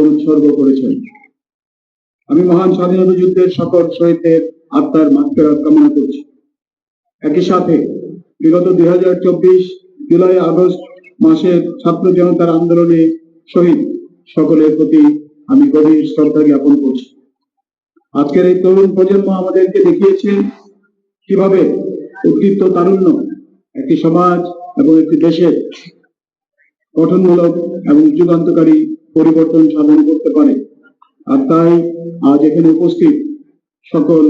জীবন উৎসর্গ করেছেন। আমি মহান স্বাধীনতা যুদ্ধের সকল শহীদদের আত্মার মাত্রা কামনা করছি। একই সাথে বিগত দুই হাজার চব্বিশ জুলাই আগস্ট মাসের ছাত্র জনতার আন্দোলনে শহীদ সকলের প্রতি আমি গভীর শ্রদ্ধা জ্ঞাপন করছি। আজকের এই তরুণ প্রজন্ম আমাদেরকে দেখিয়েছে কীভাবে উদ্দীপ্ত তারুণ্য একটি সমাজ এবং একটি দেশের গঠনমূলক এবং যুগান্তকারী পরিবর্তন সাধন করতে পারে। আর তাই আজ এখানে উপস্থিত সকল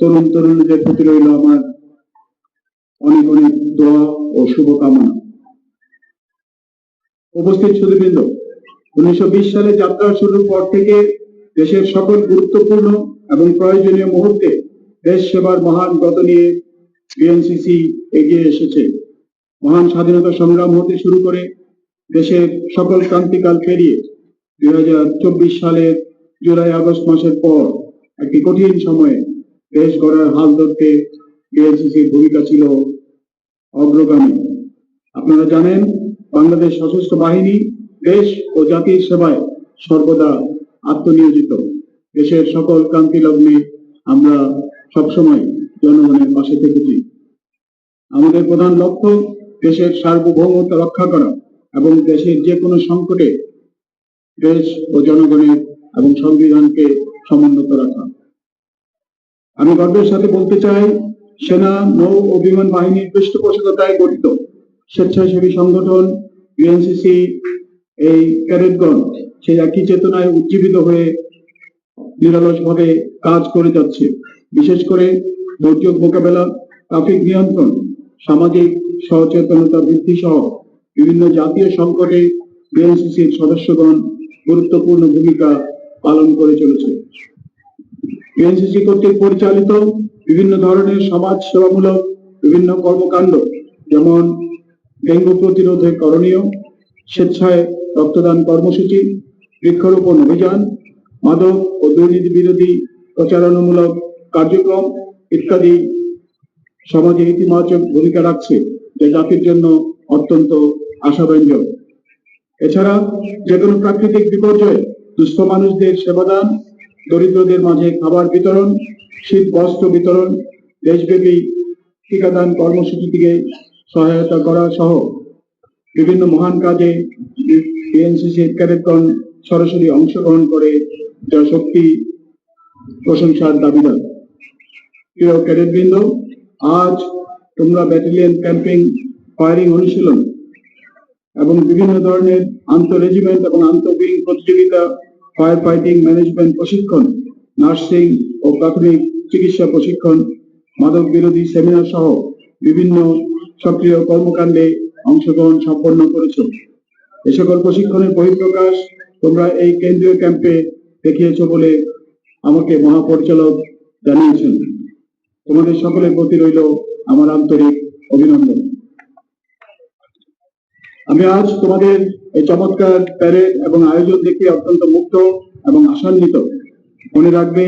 তরুণ তরুণীদের প্রতি রইল আমার অনেক অনেক দোয়া ও শুভকামনা। উপস্থিত সুদীবৃন্দ উনিশশো সালে যাত্রা শুরুর পর থেকে দেশের সকল গুরুত্বপূর্ণ এবং প্রয়োজনীয় মুহূর্তে দেশ সেবার মহান গত নিয়ে বিএনসিসি এগিয়ে এসেছে। মহান স্বাধীনতা সংগ্রাম হতে শুরু করে দেশের সকল ক্রান্তিকাল পেরিয়ে দুই হাজার চব্বিশ সালের জুলাই, আগস্ট মাসের পর একটি কঠিন সময়ে দেশ গড়ার হাল ধরতে বিএনসিসির ভূমিকা ছিল অগ্রগামী। আপনারা জানেন, বাংলাদেশ সশস্ত্র বাহিনী দেশ ও জাতির সেবায় সর্বদা আত্মনিয়োজিত। দেশের সকল ক্রান্তি লগ্নে আমরা সবসময় জনগণের পাশে থেকেছি। আমাদের প্রধান লক্ষ্য দেশের সার্বভৌমত্ব রক্ষা করা। এবং দেশের যে কোনো সংকটে দেশ ও জনগণের এবং সংবিধানকে সমুন্নত রাখা। আমি গর্বের সাথে বলতে চাই, সেনা, নৌ ও বিমান বাহিনীর পৃষ্ঠপোষকতায় গঠিত স্বেচ্ছাসেবী সংগঠন বিএনসিসি এই ক্যাডেটগণ সেই একই চেতনায় উজ্জীবিত হয়ে নিরলস ভাবে কাজ করে যাচ্ছে। বিশেষ করে দুর্যোগ মোকাবেলা, ট্রাফিক নিয়ন্ত্রণ, সামাজিক সচেতনতা বৃদ্ধি সহ বিভিন্ন জাতীয় সংকটে বিএনসিসির সদস্যগণ গুরুত্বপূর্ণ ভূমিকা পালন করে চলেছে। বিএনসিসি কর্তৃক পরিচালিত বিভিন্ন ধরনের সমাজ সেবামূলক বিভিন্ন কর্মকাণ্ড, যেমন ডেঙ্গু প্রতিরোধে করণীয়, স্বেচ্ছায় রক্তদান কর্মসূচি, বৃক্ষরোপণ অভিযান, মাদক ও দুর্নীতি বিরোধী প্রচারণামূলক কার্যক্রম ইত্যাদি সমাজে ইতিবাচক ভূমিকা রাখছে, যা জাতির জন্য অত্যন্ত আশাব্যঞ্জক এছাড়া যে কোনো প্রাকৃতিক বিপর্যয়ে দুস্থ মানুষদের সেবাদান, দরিদ্রদের মাঝে খাবার বিতরণ, শীত বস্ত্র বিতরণ, দেশব্যাপী টিকাদান কর্মসূচি থেকে সহায়তা করা সহ বিভিন্ন মহান কাজে বিএনসিসি ক্যাডেটগণ সরাসরি অংশগ্রহণ করে যা সত্যি প্রশংসার দাবিদার। প্রিয় ক্যাডেটবৃন্দ, আজ তোমরা ব্যাটালিয়ন ক্যাম্পিং ফায়ারিং অনুশীলন এবং বিভিন্ন ধরনের আন্তঃ রেজিমেন্ট এবং আন্তঃ উইং প্রতিযোগিতা ফায়ার ফাইটিং ম্যানেজমেন্ট প্রশিক্ষণ নার্সিং ও প্রাথমিক চিকিৎসা প্রশিক্ষণ, মাদক বিরোধী সেমিনার সহ বিভিন্ন সক্রিয় কর্মকাণ্ডে অংশগ্রহণ সম্পন্ন করেছ। এ সকল প্রশিক্ষণের বহিঃপ্রকাশ তোমরা এই কেন্দ্রীয় ক্যাম্পে দেখিয়েছ বলে আমাকে মহাপরিচালক জানিয়েছেন। তোমাদের সকলের প্রতি রইল আমার আন্তরিক অভিনন্দন। আমি আজ তোমাদের এই চমৎকার প্যারেড এবং আয়োজন দেখে অত্যন্ত মুক্ত এবং আশান্বিত। মনে রাখবে,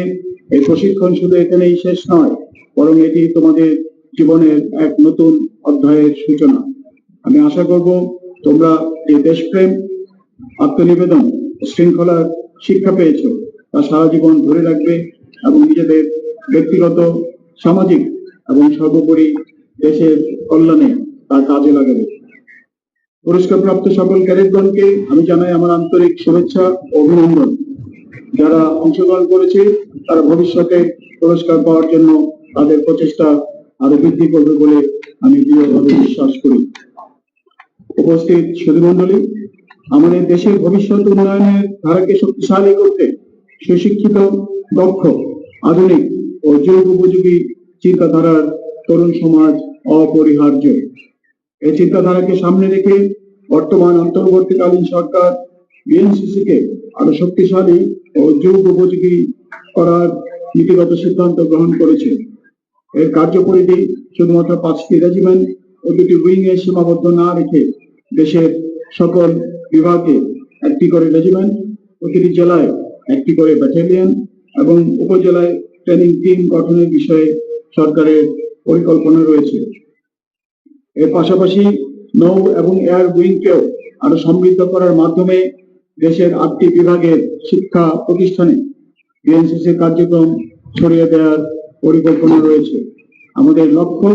এই প্রশিক্ষণ শুধু এখানেই শেষ নয়, বরং এটি তোমাদের জীবনের এক নতুন অধ্যায়ের সূচনা। আমি আশা করব, তোমরা যে দেশপ্রেম, আত্মনিবেদন, শৃঙ্খলার শিক্ষা পেয়েছ, তা সারা জীবন ধরে রাখবে এবং নিজেদের ব্যক্তিগত, সামাজিক এবং সর্বোপরি দেশের কল্যাণে তার কাজে লাগাবে। পুরস্কার প্রাপ্ত সকল ক্যাডেটগণকে আমি জানাই আমার আন্তরিক শুভেচ্ছা ও অভিনন্দন। যারা অংশগ্রহণ করেছে, তারা ভবিষ্যতে পুরস্কার পাওয়ার জন্য তাদের প্রচেষ্টা আরও বৃদ্ধি করবে বলে আমি দৃঢ়ভাবে বিশ্বাস করি। উপস্থিত সুধীমণ্ডলী আমাদের দেশের ভবিষ্যৎ উন্নয়নের ধারাকে শক্তিশালী করতে সুশিক্ষিত, দক্ষ, আধুনিক ও যুগ উপযোগী চিন্তাধারার তরুণ সমাজ অপরিহার্য। এই চিন্তাধারাকে সামনে রেখে বর্তমান অন্তর্বর্তীকালীন সরকার বিএনসিসি কে আরও শক্তিশালী ও যুগ উপযোগী করার নীতিগত সিদ্ধান্ত গ্রহণ করেছে। এর কার্যপরিধি শুধুমাত্র পাঁচটি রেজিমেন্ট ও দুটি উইং এ সীমাবদ্ধ না রেখে দেশের সকল বিভাগে একটি করে রেজিমেন্ট প্রতিটি জেলায় একটি করে ব্যাটালিয়ন এবং উপজেলায় ট্রেনিং টিম গঠনের বিষয়ে সরকারের পরিকল্পনা রয়েছে। এর পাশাপাশি নৌ এবং এয়ার উইংকেও আরও সমৃদ্ধ করার মাধ্যমে দেশের আটটি বিভাগের শিক্ষা প্রতিষ্ঠানে বিএনসিসির কার্যক্রম ছড়িয়ে দেওয়ার পরিকল্পনা রয়েছে। আমাদের লক্ষ্য,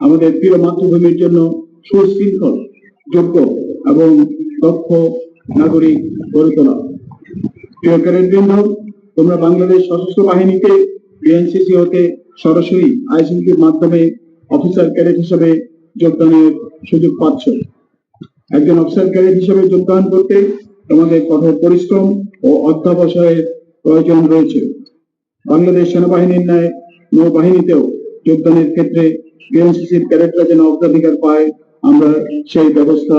আমাদের প্রিয় মাতৃভূমির জন্য সুশৃঙ্খল, যোগ্য এবং দক্ষ নাগরিক গড়ে তোলা। প্রিয় ক্যাডেটবৃন্দ, তোমরা বাংলাদেশ সশস্ত্র বাহিনীতে বিএনসিসি হতে সরাসরি আইসিসির মাধ্যমে অফিসার ক্যাডেট হিসেবে যোগদানের সুযোগ পাচ্ছ। একজন অফিসার ক্যাডেট হিসেবে যোগদান করতে তোমাদের কঠোর পরিশ্রম ও অধ্যাবসায়ের প্রয়োজন রয়েছে। বাংলাদেশ সেনাবাহিনীর ন্যায় নৌবাহিনীতেও যোগদানের ক্ষেত্রে বিএনসিসির ক্যাডেটরা যেন অগ্রাধিকার পায়, আমরা সেই ব্যবস্থা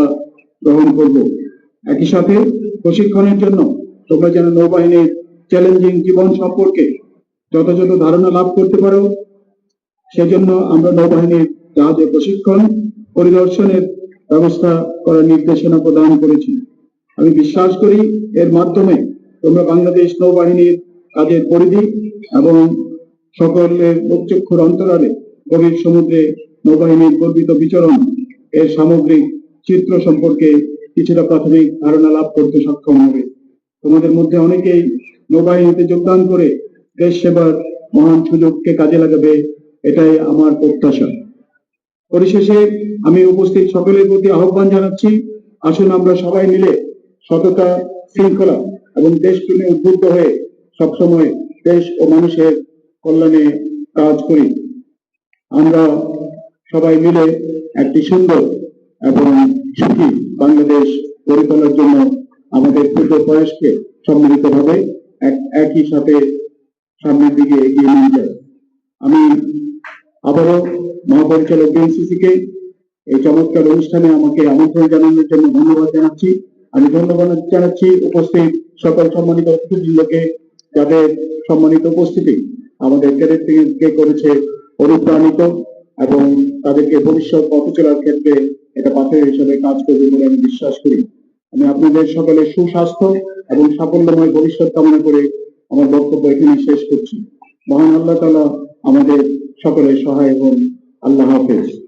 গ্রহণ করব। একই সাথে প্রশিক্ষণের জন্য তোমরা যেন নৌবাহিনীর চ্যালেঞ্জিং জীবন সম্পর্কে যথাযথ ধারণা লাভ করতে পারো, সেজন্য আমরা নৌবাহিনীর জাহাজে প্রশিক্ষণ, পরিদর্শনের ব্যবস্থা করার নির্দেশনা প্রদান করেছি। আমি বিশ্বাস করি, এর মাধ্যমে তোমরা বাংলাদেশ নৌবাহিনীর কাজের পরিধি এবং সকলের লোকচক্ষুর অন্তরালে গভীর সমুদ্রে নৌবাহিনীর গর্বিত বিচরণ, এর সামগ্রিক চিত্র সম্পর্কে কিছুটা প্রাথমিক ধারণা লাভ করতে সক্ষম হবে। তোমাদের মধ্যে অনেকেই নৌবাহিনীতে যোগদান করে দেশ সেবার মহান সুযোগকে কাজে লাগাবে, এটাই আমার প্রত্যাশা। পরিশেষে আমি উপস্থিত সকলের প্রতি আহ্বান জানাচ্ছি। আসুন আমরা সবাই মিলে সততা, শৃঙ্খলা এবং দেশপ্রেমে উদ্বুদ্ধ হয়ে সবসময় দেশ ও মানুষের কল্যাণে কাজ করি। আমরা সবাই মিলে একটি সুন্দর এবং সুখী বাংলাদেশ গড়ে তোলার জন্য আমাদের ক্ষুদ্র প্রয়াসকে সম্মিলিতভাবে এক একই সাথে সামনের দিকে এগিয়ে নিয়ে যায় আমি আবারও মহাপরিচালক বিএনসিসি কে এই চমৎকার অনুষ্ঠানে আমাকে আমন্ত্রণ জানানোর জন্য ধন্যবাদ জানাচ্ছি। আমি ধন্যবাদ জানাচ্ছি উপস্থিত সকল সম্মানিত অতিথিবৃন্দকে যাদের সম্মানিত উপস্থিতি আমাদের ক্যাডেটকে করেছে অনুপ্রাণিত এবং তাদেরকে ভবিষ্যৎ পথ চলার ক্ষেত্রে এটা পাথর হিসেবে কাজ করবে বলে আমি বিশ্বাস করি। আমি আপনাদের সকলের সুস্বাস্থ্য এবং সাফল্যময় ভবিষ্যৎ কামনা করে আমার বক্তব্য এখানে শেষ করছি। মহান আল্লাহ তালা আমাদের সকলের সহায় এবং আল্লাহ হাফেজ।